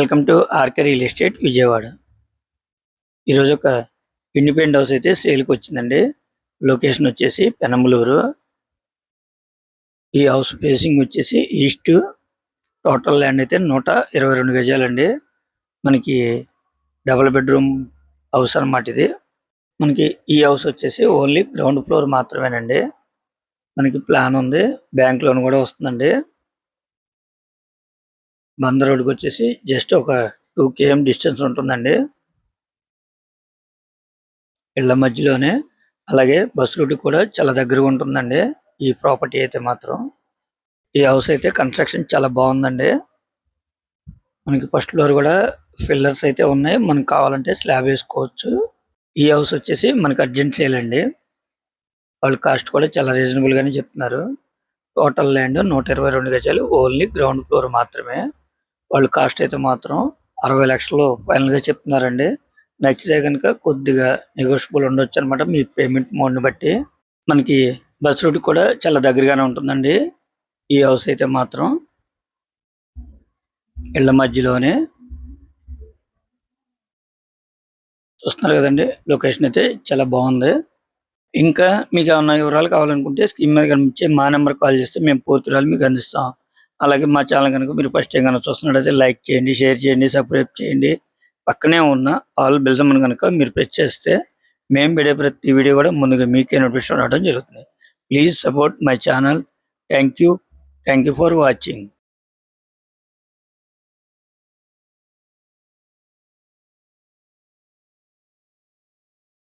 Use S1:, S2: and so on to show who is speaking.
S1: Welcome to RK real estate Vijayawada. ఈరోజు ఒక independent house అయితే సేల్కి వచ్చిందండి. లొకేషన్ వచ్చేసి పెనంబలూరు ఈ హౌస్ ఫేసింగ్ వచ్చేసి ఈస్ట్. టోటల్ ల్యాండ్ అయితే నూట ఇరవై రెండు గజాలండి. మనకి డబుల్ బెడ్రూమ్ హౌస్ అన్నమాట ఇది. మనకి ఈ హౌస్ వచ్చేసి ఓన్లీ గ్రౌండ్ ఫ్లోర్ మాత్రమేనండి. మనకి ప్లాన్ ఉంది. బ్యాంక్ లోన్ కూడా వస్తుందండి. బందర్ రోడ్కి వచ్చేసి జస్ట్ ఒక టూ కేఎం డిస్టెన్స్ ఉంటుందండి. ఇళ్ళ మధ్యలోనే అలాగే బస్ రూట్ కూడా చాలా దగ్గరగా ఉంటుందండి. ఈ ప్రాపర్టీ అయితే మాత్రం. ఈ హౌస్ అయితే కన్స్ట్రక్షన్ చాలా బాగుందండి. మనకి ఫస్ట్ ఫ్లోర్ కూడా ఫిల్లర్స్ అయితే ఉన్నాయి. మనకు కావాలంటే స్లాబ్ వేసుకోవచ్చు. ఈ హౌస్ వచ్చేసి మనకి అర్జెంట్ సేల్ అండి. వాళ్ళ కాస్ట్ కూడా చాలా రీజనబుల్ గానే చెప్తున్నారు. టోటల్ ల్యాండ్ నూట ఇరవై రెండు గజాలు. ఓన్లీ గ్రౌండ్ ఫ్లోర్ మాత్రమే. వాళ్ళు కాస్ట్ అయితే మాత్రం అరవై లక్షలు ఫైనల్గా చెప్తున్నారండి. నచ్చితే కనుక కొద్దిగా నెగోషియబుల్ ఉండొచ్చు అనమాట మీ పేమెంట్ మోడ్ని బట్టి మనకి బస్ రూట్ కూడా చాలా దగ్గరగానే ఉంటుందండి. ఈ హౌస్ అయితే మాత్రం ఇళ్ళ మధ్యలోనే. చూస్తున్నారు కదండి లొకేషన్ అయితే చాలా బాగుంది. ఇంకా మీకు ఏమైనా వివరాలు కావాలనుకుంటే స్క్రీన్ మీద కనిపించే మా నెంబర్ కాల్ చేస్తే మేము పూర్తి వివరాలు మీకు అందిస్తాం. అలాగే మా ఛానల్ కనుక మీరు ఫస్ట్ టైం కనుక చూస్తున్నట్టయితే లైక్ చేయండి షేర్ చేయండి సబ్స్క్రైబ్ చేయండి. పక్కనే ఉన్న ఆల్ బెల్జమ్ కనుక మీరు ప్రెస్ చేస్తే మేము పెడే ప్రతి వీడియో కూడా ముందుగా మీకే నోటిఫికేషన్ రావడం జరుగుతుంది. Please support my channel thank you thank you for watching